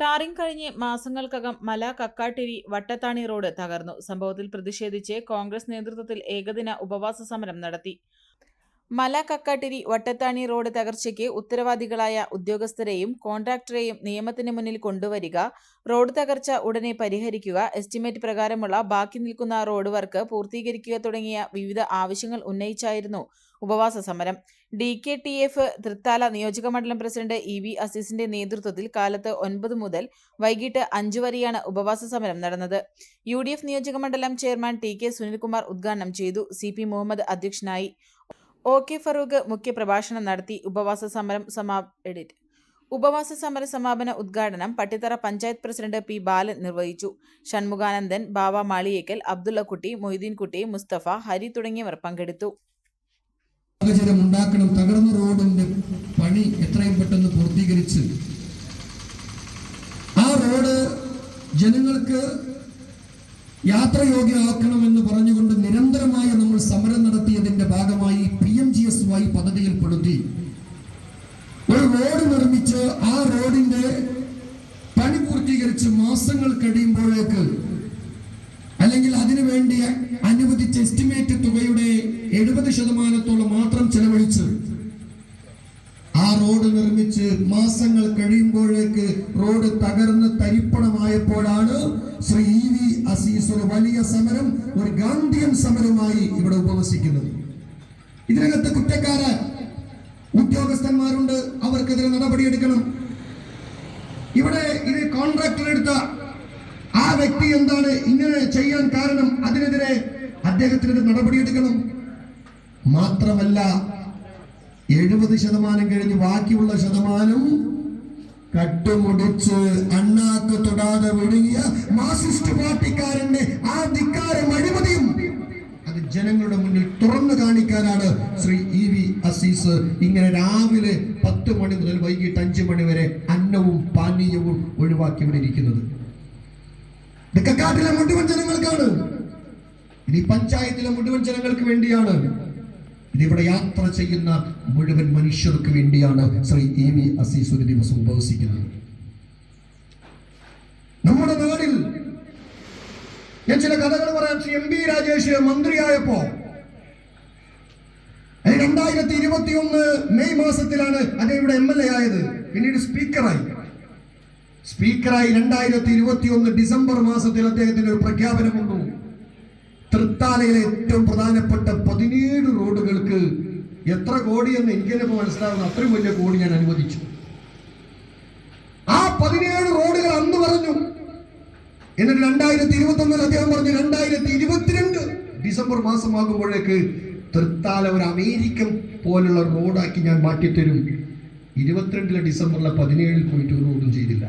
Tarring കഴിഞ്ഞ് മാസങ്ങൾക്കകം മല Kakkattiri Vattathani road തകർന്നു. സംഭവത്തിൽ പ്രതിഷേധിച്ച് കോൺഗ്രസ് നേതൃത്വത്തിൽ ഏകദിന ഉപവാസ സമരം നടത്തി. മല കക്കാട്ടിരി വട്ടത്താണി റോഡ് തകർച്ചയ്ക്ക് ഉത്തരവാദികളായ ഉദ്യോഗസ്ഥരെയും കോൺട്രാക്ടറെയും നിയമത്തിന് മുന്നിൽ കൊണ്ടുവരിക റോഡ് തകർച്ച ഉടനെ പരിഹരിക്കുക എസ്റ്റിമേറ്റ് പ്രകാരമുള്ള ബാക്കി നിൽക്കുന്ന റോഡ് വർക്ക് പൂർത്തീകരിക്കുക തുടങ്ങിയ വിവിധ ആവശ്യങ്ങൾ ഉന്നയിച്ചായിരുന്നു ഉപവാസ സമരം. D K T F Thrithala നിയോജക മണ്ഡലം പ്രസിഡന്റ് ഇ വി അസീസിന്റെ നേതൃത്വത്തിൽ കാലത്ത് ഒൻപത് മുതൽ വൈകിട്ട് അഞ്ചു വരെയാണ് ഉപവാസ സമരം നടന്നത്. യു ഡി എഫ് നിയോജക മണ്ഡലം ചെയർമാൻ ടി കെ സുനിൽകുമാർ ഉദ്ഘാടനം ചെയ്തു. സി പി മുഹമ്മദ് അധ്യക്ഷനായി ഒ കെ ഫറൂഖ് മുഖ്യപ്രഭാഷണം നടത്തി ഉപവാസ സമരം സമാ എഡിറ്റ് ഉപവാസ സമര സമാപന ഉദ്ഘാടനം പട്ടിത്തറ പഞ്ചായത്ത് പ്രസിഡന്റ് പി ബാലൻ നിർവഹിച്ചു. ഷൺമുഖാനന്ദൻ ബാവ മാളിയേക്കൽ അബ്ദുള്ളക്കുട്ടി മൊയ്തീൻകുട്ടി മുസ്തഫ ഹരി തുടങ്ങിയവർ പങ്കെടുത്തു. സാഹചര്യം ഉണ്ടാക്കണം. തകർന്ന റോഡിന്റെ പണി എത്രയും പെട്ടെന്ന് പൂർത്തീകരിച്ച്. ആ റോഡ് ജനങ്ങൾക്ക് യാത്രയോഗ്യമാക്കണമെന്ന് പറഞ്ഞുകൊണ്ട് നിരന്തരമായി നമ്മൾ സമരം നടത്തിയതിന്റെ ഭാഗമായി P M G S Y പദ്ധതിയിൽപ്പെടുത്തി. ഒരു റോഡ് നിർമ്മിച്ച് ആ റോഡിന്റെ പണി പൂർത്തീകരിച്ച് മാസങ്ങൾ കഴിയുമ്പോഴേക്ക് അല്ലെങ്കിൽ അനുവദിച്ച എസ്റ്റിമേറ്റ് തുകയുടെ എഴുപത് ശതമാനത്തോളം മാത്രം ചെലവഴിച്ച് ആ റോഡ് നിർമ്മിച്ച് മാസങ്ങൾ കഴിയുമ്പോഴേക്ക് റോഡ് തകർന്ന് തരിപ്പണമായപ്പോഴാണ് ശ്രീ ഇ വി അസീസ് ഒരു വലിയ സമരം ഒരു ഗാന്ധിയൻ സമരമായി ഇവിടെ ഉപവസിക്കുന്നത്. ഇതിനകത്ത് കുറ്റക്കാര് ഉദ്യോഗസ്ഥന്മാരുണ്ട് അവർക്കെതിരെ നടപടിയെടുക്കണം. ഇവിടെ ഇത് കോൺട്രാക്ടർ എടുത്ത ആ വ്യക്തി എന്താണ് ഇങ്ങനെ ചെയ്യാൻ കാരണം അതിനെതിരെ അദ്ദേഹത്തിനെതിരെ നടപടിയെടുക്കണം. മാത്രമല്ല എഴുപത് ശതമാനം കഴിഞ്ഞ് ബാക്കിയുള്ള ശതമാനം കട്ടുമുടിച്ച് അണ്ണാക്ക് തൊടാതെ വിഴുങ്ങിയ മാർസിസ്റ്റ് പാർട്ടിക്കാരന്റെ ആ ധിക്കാരം അഴിമതിയും അത് ജനങ്ങളുടെ മുന്നിൽ തുറന്നു കാണിക്കാനാണ് ശ്രീ ഇ വി അസീസ് ഇങ്ങനെ രാവിലെ പത്ത് മണി മുതൽ വൈകിട്ട് അഞ്ചു മണി വരെ അന്നവും പാനീയവും ഒഴിവാക്കി ഇവിടെ ഇരിക്കുന്നത് ഇത് കക്കാട്ടിലെ മുഴുവൻ ജനങ്ങൾക്കാണ്. ഈ പഞ്ചായത്തിലെ മുഴുവൻ ജനങ്ങൾക്ക് വേണ്ടിയാണ്. ഇതിവിടെ യാത്ര ചെയ്യുന്ന മുഴുവൻ മനുഷ്യർക്ക് വേണ്ടിയാണ് ശ്രീ ഇ വി അസീസ് ഒരു ദിവസം ഉപവസിക്കുന്നത്. നമ്മുടെ നാടിൽ ഞാൻ ചില കഥകൾ പറയാം. ശ്രീ എം പി രാജേഷ് മന്ത്രിയായപ്പോ രണ്ടായിരത്തി ഇരുപത്തി ഒന്ന് മെയ് മാസത്തിലാണ് അദ്ദേഹം ഇവിടെ എം എൽ എ ആയത്. പിന്നീട് സ്പീക്കറായി. സ്പീക്കറായി രണ്ടായിരത്തി ഇരുപത്തി ഒന്ന് ഡിസംബർ മാസത്തിൽ അദ്ദേഹത്തിന് ഒരു പ്രഖ്യാപനമുണ്ടു. തൃത്താലയിലെ ഏറ്റവും പ്രധാനപ്പെട്ട പതിനേഴ് റോഡുകൾക്ക് എത്ര കോടിയെന്ന് എനിക്കെന്നെ മനസ്സിലാവുന്ന അത്രയും വലിയ കോടി ഞാൻ അനുവദിച്ചു. ആ പതിനേഴ് റോഡുകൾ അന്ന് പറഞ്ഞു. എന്നിട്ട് രണ്ടായിരത്തി ഇരുപത്തി ഒന്നിൽ അദ്ദേഹം പറഞ്ഞു രണ്ടായിരത്തി ഇരുപത്തിരണ്ട് ഡിസംബർ മാസമാകുമ്പോഴേക്ക് തൃത്താല ഒരു അമേരിക്കൻ പോലുള്ള റോഡാക്കി ഞാൻ മാറ്റിത്തരും. ഇരുപത്തിരണ്ടിലെ ഡിസംബറിലെ പതിനേഴിൽ പോയിട്ട് ഒരു റോഡും ചെയ്തില്ല.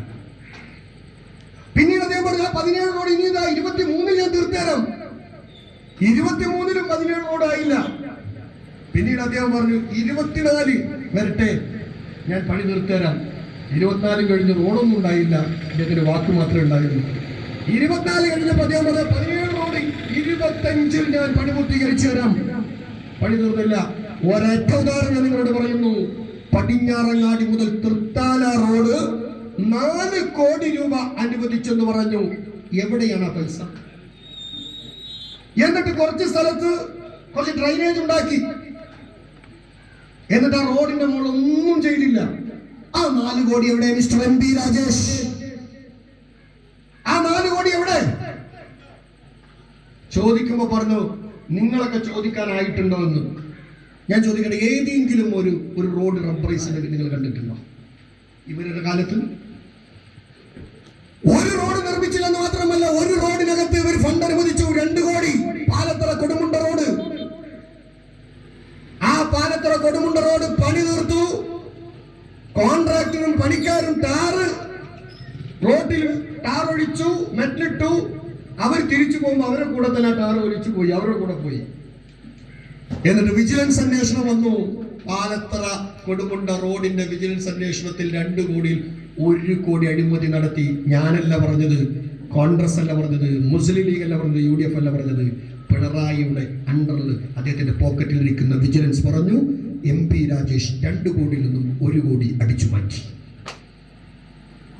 അദ്ദേഹം പറഞ്ഞു ആ പതിനേഴ് റോഡ് ഇനി ഇതാ ഇരുപത്തി മൂന്നിൽ ഞാൻ തീർത്തേരാം ഇരുപത്തിമൂന്നിലും പതിനേഴ് റോഡായില്ല പിന്നീട് അദ്ദേഹം പറഞ്ഞു ഇരുപത്തിനാല് വരട്ടെ ഞാൻ പണി തീർത്തേരാം ഇരുപത്തിനാലും കഴിഞ്ഞ് റോഡൊന്നും ഉണ്ടായില്ല. അദ്ദേഹത്തിന്റെ വാക്ക് മാത്രമേ ഉണ്ടായിരുന്നു ഇരുപത്തിനാല് കഴിഞ്ഞപ്പോൾ അദ്ദേഹം പറഞ്ഞ പതിനേഴ് റോഡ് ഇരുപത്തഞ്ചിൽ ഞാൻ പണി പൂർത്തീകരിച്ചു തരാം. പണി തീർത്തില്ല ഒരൊറ്റ ഉദാഹരണം ഞാൻ നിങ്ങളോട് പറയുന്നു. പടിഞ്ഞാറങ്ങാടി മുതൽ തൃത്താല റോഡ് നാല് കോടി രൂപ അനുവദിച്ചെന്ന് പറഞ്ഞു. എവിടെയാണ് ആ പൈസ? എന്നിട്ട് കുറച്ച് സ്ഥലത്ത് കുറച്ച് ഡ്രൈനേജ് ഉണ്ടാക്കി. എന്നിട്ട് ആ റോഡിന്റെ മുകളിൽ ഒന്നും ചെയ്തില്ല. ആ നാല് കോടി എവിടെ? Mister M P Rajesh? ആ നാല് കോടി എവിടെ? ചോദിക്കുമ്പോ പറഞ്ഞു നിങ്ങളൊക്കെ ചോദിക്കാനായിട്ടുണ്ടോ എന്ന്. ഞാൻ ചോദിക്കട്ടെ ഏതെങ്കിലും ഒരു ഒരു റോഡ് റബ്ബറൈസിന്റെ നിങ്ങൾ കണ്ടിട്ടുണ്ടോ? ഇവരുടെ കാലത്ത് ഒരു റോഡ് നിർമ്മിച്ചില്ലെന്ന് മാത്രമല്ല ഒരു റോഡിനകത്ത് ഇവർ ഫണ്ട് അനുവദിച്ചു. രണ്ട് കോടി. പാലത്തറ കൊടുമുണ്ട റോഡ്. ആ പാലത്തറ കൊടുമുണ്ട റോഡ് പണി തീർത്തു. കോൺട്രാക്ടറും പണിക്കാരും ടാറ് റോഡിൽ ടാർ ഒഴിച്ചു മെറ്റിട്ടു അവർ തിരിച്ചു പോകുമ്പോൾ അവരുടെ കൂടെ തന്നെ ടാർ ഒഴിച്ചു പോയി അവരുടെ കൂടെ പോയി. എന്നിട്ട് വിജിലൻസ് അന്വേഷണം വന്നു. പാലത്തറ കൊടുമുണ്ട റോഡിന്റെ വിജിലൻസ് അന്വേഷണത്തിൽ രണ്ട് കോടിയിൽ ഒരു കോടി അഴിമതി നടത്തി ഞാനല്ല പറഞ്ഞത് കോൺഗ്രസ് അല്ല പറഞ്ഞത് മുസ്ലിം ലീഗ് അല്ല പറഞ്ഞത് യു ഡി എഫ് അല്ല പറഞ്ഞത്. പിണറായിയുടെ അണ്ടറിൽ അദ്ദേഹത്തിന്റെ പോക്കറ്റിൽ ഇരിക്കുന്ന വിജിലൻസ് പറഞ്ഞു എം പി രാജേഷ് രണ്ട് കോടിയിൽ നിന്നും ഒരു കോടി അടിച്ചു മാറ്റി.